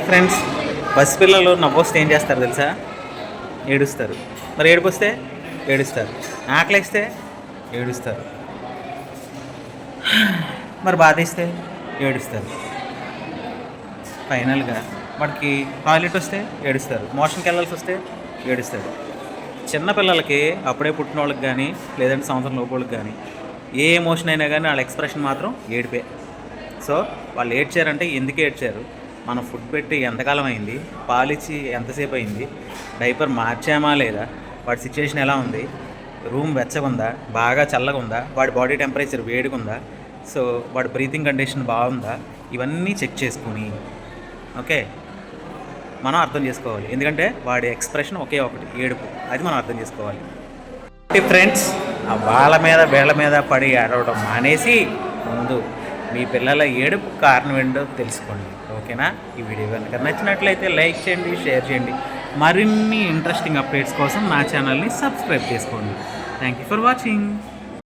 Friends పసిపిల్లలు నవ్వొస్తే ఏం చేస్తారు తెలుసా? ఏడుస్తారు. మరి ఏడుపొస్తే ఏడుస్తారు. ఆకలిస్తే? ఏడుస్తారు. మరి బాధేస్తే? ఏడుస్తారు. ఫైనల్గా మనకి టాయిలెట్ వస్తే? ఏడుస్తారు. మోషన్కి వెళ్ళాల్సి వస్తే? ఏడుస్తారు. చిన్నపిల్లలకి అప్పుడే పుట్టిన వాళ్ళకి కానీ లేదంటే సంవత్సరం లోపలికి కానీ ఏ ఎమోషన్ అయినా కానీ వాళ్ళ ఎక్స్ప్రెషన్ మాత్రం ఏడిపే. సో వాళ్ళు ఏడ్చారంటే ఎందుకు ఏడ్చారు? మనం ఫుడ్ పెట్టి ఎంతకాలం అయింది? పాలిచ్చి ఎంతసేపు అయింది? డైపర్ మార్చామా లేదా? వాడి సిచ్యువేషన్ ఎలా ఉంది? రూమ్ వెచ్చగుందా? బాగా చల్లగా ఉందా వాడి బాడీ టెంపరేచర్ వేడిగా ఉందా సో వాడి బ్రీతింగ్ కండిషన్ బాగుందా? ఇవన్నీ చెక్ చేసుకుని ఓకే? మనం అర్థం చేసుకోవాలి. ఎందుకంటే వాడి ఎక్స్ప్రెషన్ ఒకే ఒకటి ఏడుపు. అది మనం అర్థం చేసుకోవాలి. ఫ్రెండ్స్ ఆ వాళ్ళ మీద వీళ్ళ మీద పడి ఆడవడం మానేసి ముందు మీ పిల్లల ఏడుపు కారణం ఏంటో తెలుసుకోండి. ఓకేనా? ఈ వీడియో కనుక నచ్చినట్లయితే లైక్ చేయండి షేర్ చేయండి. మరిన్ని ఇంట్రెస్టింగ్ అప్డేట్స్ కోసం నా ఛానల్ని సబ్స్క్రైబ్ చేసుకోండి. Thank you for watching.